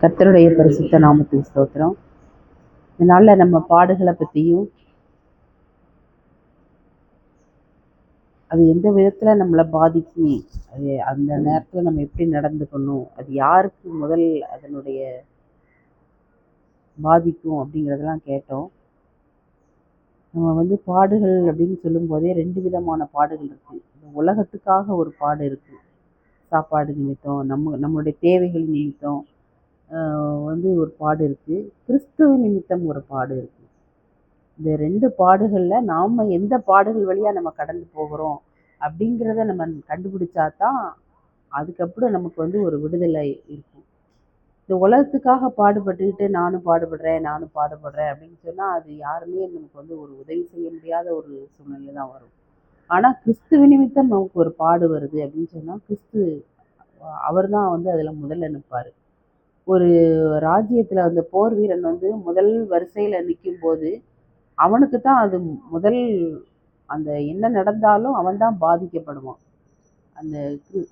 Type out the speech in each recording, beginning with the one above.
கர்த்தருடைய பரிசுத்த நாமத்துக்கு ஸ்தோத்திரம். இந்த நம்ம பாடுகளை பற்றியும் அது எந்த விதத்தில் நம்மளை பாதிக்கு அது அந்த நேரத்தில் நம்ம எப்படி நடந்துக்கணும் அது யாருக்கு முதல் அதனுடைய பாதிக்கும் அப்படிங்கிறதெல்லாம் கேட்டோம். நம்ம வந்து பாடுகள் அப்படின்னு சொல்லும்போதே ரெண்டு விதமான பாடுகள் இருக்குது உலகத்துக்காக ஒரு பாடு இருக்குது சாப்பாடு நிமித்தம் நம்ம நம்மளுடைய தேவைகள் நிமித்தம் வந்து ஒரு பாடு இருக்குது கிறிஸ்துவ நிமித்தம் ஒரு பாடு இருக்குது இந்த ரெண்டு பாடுகளில் நாம் எந்த பாடுகள் வழியாக நம்ம கடந்து போகிறோம் அப்படிங்கிறத நம்ம கண்டுபிடிச்சா தான் அதுக்கப்புறம் நமக்கு வந்து ஒரு விடுதலை இருக்கும். இந்த உலகத்துக்காக பாடுபட்டுக்கிட்டு நானும் பாடுபடுறேன் நானும் பாடுபடுறேன் அப்படின்னு சொன்னால் அது யாருமே நமக்கு வந்து ஒரு உதவி செய்ய முடியாத ஒரு சூழ்நிலை தான் வரும். ஆனால் கிறிஸ்துவ நிமித்தம் நமக்கு ஒரு பாடு வருது அப்படின்னு சொன்னால் கிறிஸ்து அவர் தான் வந்து அதில் முதல்ல நிற்பார் ஒரு ராஜ்யத்தில் அந்த போர் வீரன் வந்து முதல் வரிசையில் நிற்கும் போது அவனுக்கு தான் அது முதல் அந்த என்ன நடந்தாலும் அவன் தான் பாதிக்கப்படுவான். அந்த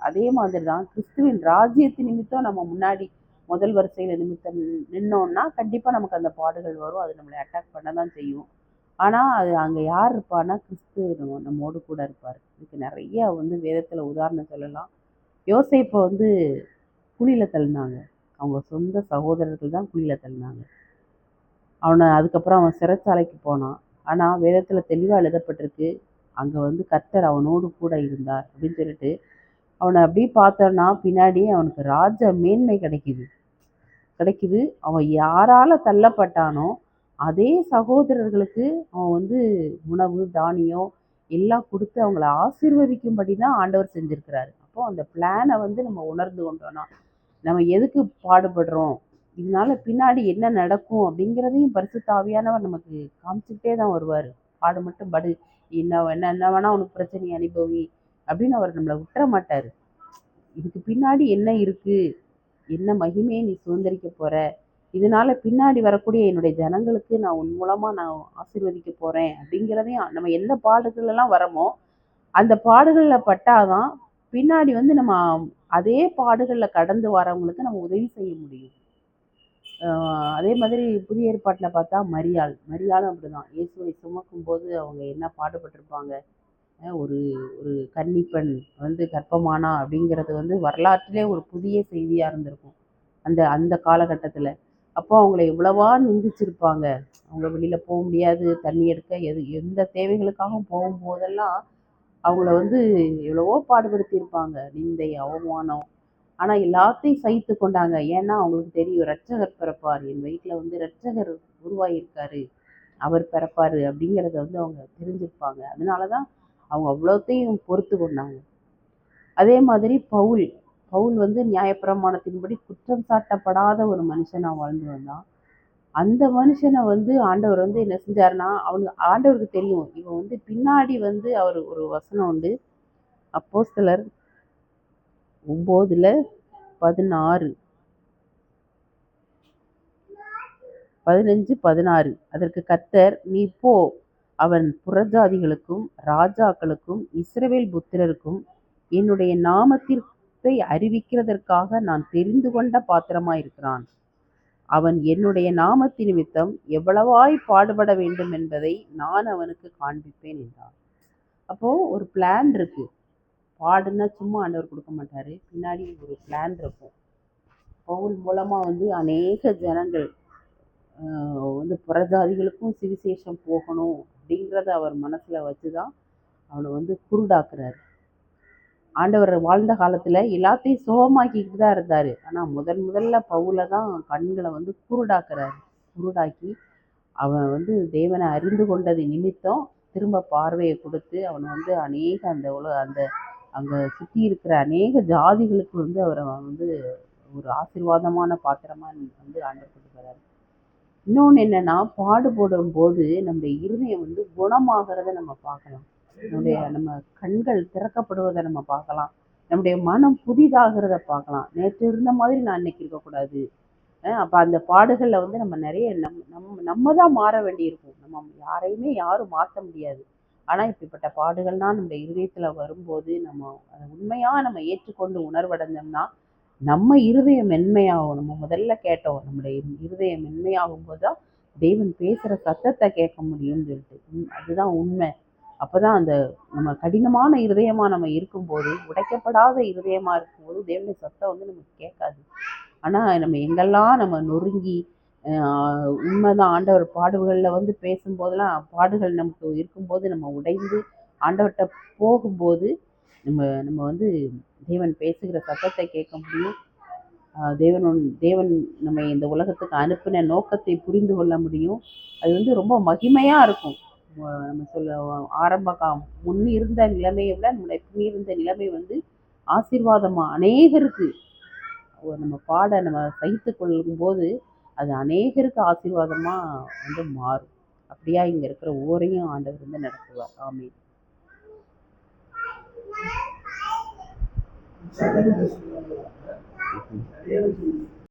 அதே மாதிரி தான் கிறிஸ்துவின் ராஜ்யத்து நிமித்தம் நம்ம முன்னாடி முதல் வரிசையில் நிமித்தம் நின்னோன்னா கண்டிப்பாக நமக்கு அந்த பாடுகள் வரும். அது நம்மளை அட்டாக் பண்ண தான் செய்யும். ஆனால் அது அங்கே யார் இருப்பான்னா கிறிஸ்து நம்மோடு கூட இருப்பார். இதுக்கு நிறைய வந்து வேதத்தில் உதாரணம் சொல்லலாம். யோசேப்பை வந்து குழியில் தள்ளினாங்க. அவங்க சொந்த சகோதரர்கள் தான் குழியில் தள்ளினாங்க. அவனை அதுக்கப்புறம் அவன் சிறைச்சாலைக்கு போனான். ஆனால் வேதத்தில் தெளிவாக எழுதப்பட்டிருக்கு அங்கே வந்து கர்த்தர் அவனோடு கூட இருந்தார் அப்படின்னு சொல்லிட்டு அவனை அப்படியே பார்த்தோன்னா பின்னாடி அவனுக்கு ராஜ மேன்மை கிடைக்குது. கிடைக்குது. அவன் யாரால் தள்ளப்பட்டானோ அதே சகோதரர்களுக்கு அவன் வந்து உணவு தானியம் எல்லாம் கொடுத்து அவங்கள ஆசீர்வதிக்கும்படி தான் ஆண்டவர் செஞ்சுருக்கிறாரு. அப்போ அந்த பிளானை வந்து நம்ம உணர்ந்து கொண்டோம்னா நம்ம எதுக்கு பாடுபடுறோம்? இதனால பின்னாடி என்ன நடக்கும் அப்படிங்கிறதையும் பரிசு ஆவியானவர் நமக்கு காமிச்சுக்கிட்டே தான் வருவார். பாடு மட்டும் படு. என்ன என்ன என்ன வேணா உனக்கு பிரச்சனையை அனுபவி அப்படின்னு அவர் நம்மளை விட்டுற மாட்டார். இதுக்கு பின்னாடி என்ன இருக்கு? என்ன மகிமையை நீ சுதந்திரிக்க போற? இதனால பின்னாடி வரக்கூடிய என்னுடைய ஜனங்களுக்கு நான் உன் மூலமா நான் ஆசீர்வதிக்க போறேன் அப்படிங்கிறதையும் நம்ம எந்த பாடுகள் வரமோ அந்த பட்டால் பட்டாதான் பின்னாடி வந்து நம்ம அதே பாடுகளில் கடந்து வரவங்களுக்கு நம்ம உதவி செய்ய முடியும். அதே மாதிரி புதிய ஏற்பாட்டில் பார்த்தா மரியாள். மரியாளும் அப்படிதான். இயேசுவை சுமக்கும் போது அவங்க என்ன பாடுபட்டிருப்பாங்க? ஒரு ஒரு கன்னிப்பெண் வந்து கர்ப்பமானா அப்படிங்கிறது வந்து வரலாற்றிலே ஒரு புதிய செய்தியாக இருந்திருக்கும். அந்த அந்த காலகட்டத்தில். அப்போ அவங்கள எவ்வளவா நிந்திச்சிருப்பாங்க? அவங்க வெளியில் போக முடியாது. தண்ணி எடுக்க எது எந்த தேவைகளுக்காகவும் போகும்போதெல்லாம் அவங்கள வந்து எவ்வளவோ பாடுபடுத்தியிருப்பாங்க. நிந்தை அவமானம். ஆனால் எல்லாத்தையும் சகித்து கொண்டாங்க. ஏன்னா அவங்களுக்கு தெரியும் ரட்சகர் பிறப்பார். என் வயிற்றில் வந்து ரட்சகர் உருவாகியிருக்காரு அவர் பிறப்பார் அப்படிங்கிறத வந்து அவங்க தெரிஞ்சிருப்பாங்க. அதனால தான் அவங்க அவ்வளோத்தையும் பொறுத்து கொண்டாங்க. அதே மாதிரி பவுல். பவுல் வந்து நியாயப்பிரமாணத்தின்படி குற்றம் சாட்டப்படாத ஒரு மனுஷனாக வாழ்ந்து வந்தான். அந்த மனுஷனை வந்து ஆண்டவர் வந்து என்ன செஞ்சாருன்னா அவனுக்கு ஆண்டவருக்கு தெரியும். இவன் வந்து பின்னாடி வந்து அவர் ஒரு வசனம் உண்டு. அப்போஸ்தலர் ஒம்போதுல பதினாறு. பதினஞ்சு பதினாறு. அதற்கு கத்தர் நீ போ. அவன் புறஜாதிகளுக்கும் ராஜாக்களுக்கும் இஸ்ரவேல் புத்திரருக்கும் என்னுடைய நாமத்திற்கை அறிவிக்கிறதற்காக நான் தெரிந்து கொண்ட பாத்திரமாயிருக்கிறான். அவன் என்னுடைய நாமத்து நிமித்தம் எவ்வளவாய் பாடுபட வேண்டும் என்பதை நான் அவனுக்கு காண்பிப்பேன் என்றான். அப்போது ஒரு பிளான் இருக்கு. பாடுன்னா சும்மா ஆண்டவர் கொடுக்க மாட்டாரு. பின்னாடி ஒரு பிளான் இருக்கும். பவுல் மூலமாக வந்து அநேக ஜனங்கள் வந்து புறஜாதிகளுக்கும் சிவிசேஷம் போகணும் அப்படிங்கிறத அவர் மனசில் வச்சு தான் அவனை வந்து குருடாக்குறாரு. ஆண்டவர் வாழ்ந்த காலத்தில் எல்லாத்தையும் சுகமாக்கிக்கிட்டு தான் இருந்தார். ஆனால் முதன் முதல்ல பவுல தான் கண்களை வந்து குருடாக்குறாரு. குருடாக்கி அவன் வந்து தேவனை அறிந்து கொண்டது நிமித்தம் திரும்ப பார்வையை கொடுத்து அவனை வந்து அநேக அந்த உலக அந்த அங்கே சுற்றி இருக்கிற அநேக ஜாதிகளுக்கு வந்து அவரை வந்து ஒரு ஆசீர்வாதமான பாத்திரமாக வந்து ஆண்டவர் கொண்டு இன்னொன்று என்னென்னா பாடுபடும் போது நம்ம இருதயம் வந்து குணமாகிறத நம்ம பார்க்கலாம். நம்முடைய நம்ம கண்கள் திறக்கப்படுவதை நம்ம பார்க்கலாம். நம்முடைய மனம் புதிதாகிறத பார்க்கலாம். நேற்று இருந்த மாதிரி நான் இன்னைக்கு இருக்கக்கூடாது அப்போ அந்த பாடுகளில் வந்து நம்ம நிறைய நம் நம்ம நம்ம தான் மாற வேண்டியிருக்கும். நம்ம யாரையுமே யாரும் மாற்ற முடியாது. ஆனால் இப்படிப்பட்ட பாடுகள்லாம் நம்ம இருதயத்தில் வரும்போது நம்ம அதை உண்மையாக நம்ம ஏற்றுக்கொண்டு உணர்வடைஞ்சோம்னா நம்ம இருதயம் மென்மையாகும். நம்ம முதல்ல கேட்டோம் நம்முடைய இருதயம் மென்மையாகும் போது தான் தெய்வன் பேசுகிற சத்தத்தை கேட்க முடியும்னு சொல்லிட்டு. அதுதான் உண்மை. அப்போ தான் அந்த நம்ம கடினமான இருதயமாக நம்ம இருக்கும்போது உடைக்கப்படாத இருதயமாக இருக்கும்போது தேவனுடைய சத்தம் வந்து நமக்கு கேட்காது. ஆனால் நம்ம எங்கெல்லாம் நம்ம நொறுங்கி உண்மைதான் ஆண்டவர் பாடுகளில் வந்து பேசும்போதெல்லாம் பாடுகள் நமக்கு இருக்கும்போது நம்ம உடைந்து ஆண்டவர்கிட்ட போகும்போது நம்ம நம்ம வந்து தேவன் பேசுகிற சத்தத்தை கேட்க முடியும். தேவனு தேவன் தேவன் நம்ம இந்த உலகத்துக்கு அனுப்பின நோக்கத்தை புரிந்து கொள்ள முடியும். அது வந்து ரொம்ப மகிமையாக இருக்கும். நம்ம சொல்ல ஆரம்ப கா முன் இருந்த நிலைமையை விட நம்முடைய பின் இருந்த நிலைமை வந்து ஆசீர்வாதமாக அநேகருக்கு. நம்ம பாட நம்ம சகித்து கொள்ளும்போது அது அநேகருக்கு ஆசீர்வாதமாக வந்து மாறும். அப்படியா இங்கே இருக்கிற ஒவ்வொரையும் ஆண்டவர் வந்து நடத்துவார். ஆமே